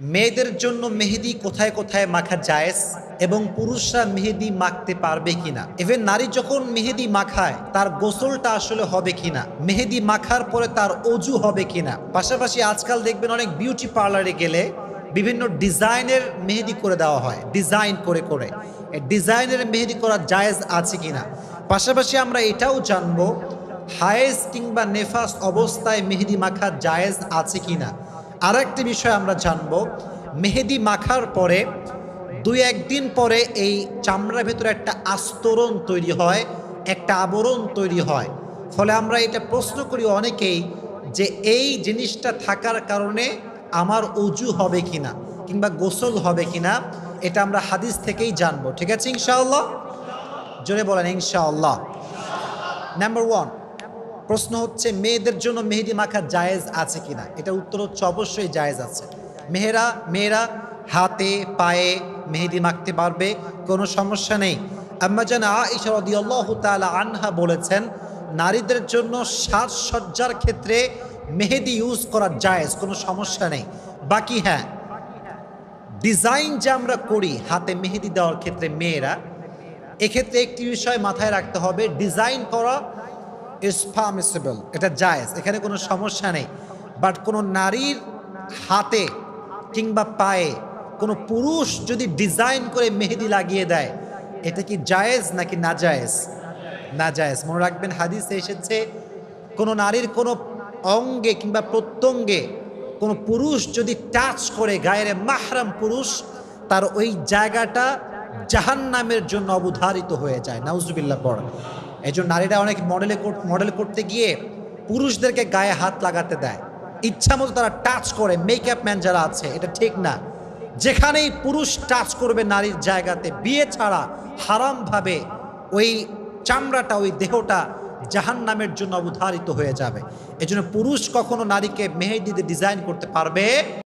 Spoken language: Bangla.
মেয়েদের জন্য মেহেদি কোথায় কোথায় মাখা জায়েজ এবং পুরুষরা মেহেদি মাখতে পারবে কিনা? ইভেন নারী যখন মেহেদি মাখায়, তার গোসলটা আসলে হবে কিনা? মেহেদি মাখার পরে তার অজু হবে কিনা? পাশাপাশি আজকাল দেখবেন অনেক বিউটি পার্লারে গেলে বিভিন্ন ডিজাইনের মেহেদি করে দেওয়া হয়, ডিজাইন করে করে। ডিজাইনের মেহেদি করা জায়েজ আছে কিনা? পাশাপাশি আমরা এটাও জানব, হায়েজ কিংবা নেফাস অবস্থায় মেহেদি মাখা জায়েজ আছে কিনা? আর একটি বিষয় আমরা জানব। মেহেদি মাখার পরে দুই একদিন পরে এই চামড়ার ভেতরে একটা আস্তরণ তৈরি হয়, একটা আবরণ তৈরি হয়। ফলে আমরা এটা প্রশ্ন করি অনেকেই যে এই জিনিসটা থাকার কারণে আমার অজু হবে কিনা কিংবা গোসল হবে কিনা, এটা আমরা হাদিস থেকেই জানব। ঠিক আছে, ইনশাআল্লাহ? জোরে বলেন, ইনশাআল্লাহ। নাম্বার ওয়ান প্রশ্ন হচ্ছে, মেয়েদের জন্য মেহেদি মাখা জায়েজ আছে কিনা? এটা উত্তর হচ্ছে, অবশ্যই জায়েজ আছে। মেহেরা, মেয়েরা হাতে, পায়ে মেহেদি মাখতে পারবে, কোনো সমস্যা নেই। আম্মা জান আয়েশা রাদিয়াল্লাহু তাআলা আনহা বলেছেন, নারীদের জন্য সাজসজ্জার ক্ষেত্রে মেহেদি ইউজ করা জায়েজ, কোনো সমস্যা নেই। বাকি হ্যাঁ ডিজাইন যে আমরা করি, হাতে মেহেদি দেওয়ার ক্ষেত্রে মেয়েরা, এক্ষেত্রে একটি বিষয় মাথায় রাখতে হবে, ডিজাইন করা ইজ পারমিসিবল এটা জায়েজ। এখানে কোনো সমস্যা নেই। বাট কোনো নারীর হাতে কিংবা পায়ে কোনো পুরুষ যদি ডিজাইন করে মেহেদি লাগিয়ে দেয়, এটা কি জায়েজ নাকি না জায়েজ না জায়েজ মনে রাখবেন, হাদিসে এসেছে, কোনো নারীর কোনো অঙ্গে কিংবা প্রত্যঙ্গে কোনো পুরুষ যদি টাচ করে, গায়ের মাহরাম পুরুষ, তার ওই জায়গাটা জাহান্নামের জন্য অবধারিত হয়ে যায়। নাউজুবিল্লাহ, পড়। এই জন্য নারীরা অনেক মডেলে মডেল করতে গিয়ে পুরুষদেরকে গায়ে হাত লাগাতে দেয়। ইচ্ছা মতো তারা টাচ করে মেকআপ ম্যান যারা আছে, এটা ঠিক না। যেখানেই পুরুষ টাচ করবে নারীর জায়গাতে, বিয়ে ছাড়া হারামভাবে ওই চামড়াটা, ওই দেহটা জাহান নামের জন্য অবধারিত হয়ে যাবে। এজন্য পুরুষ কখনো নারীকে মেহেদিতে ডিজাইন করতে পারবে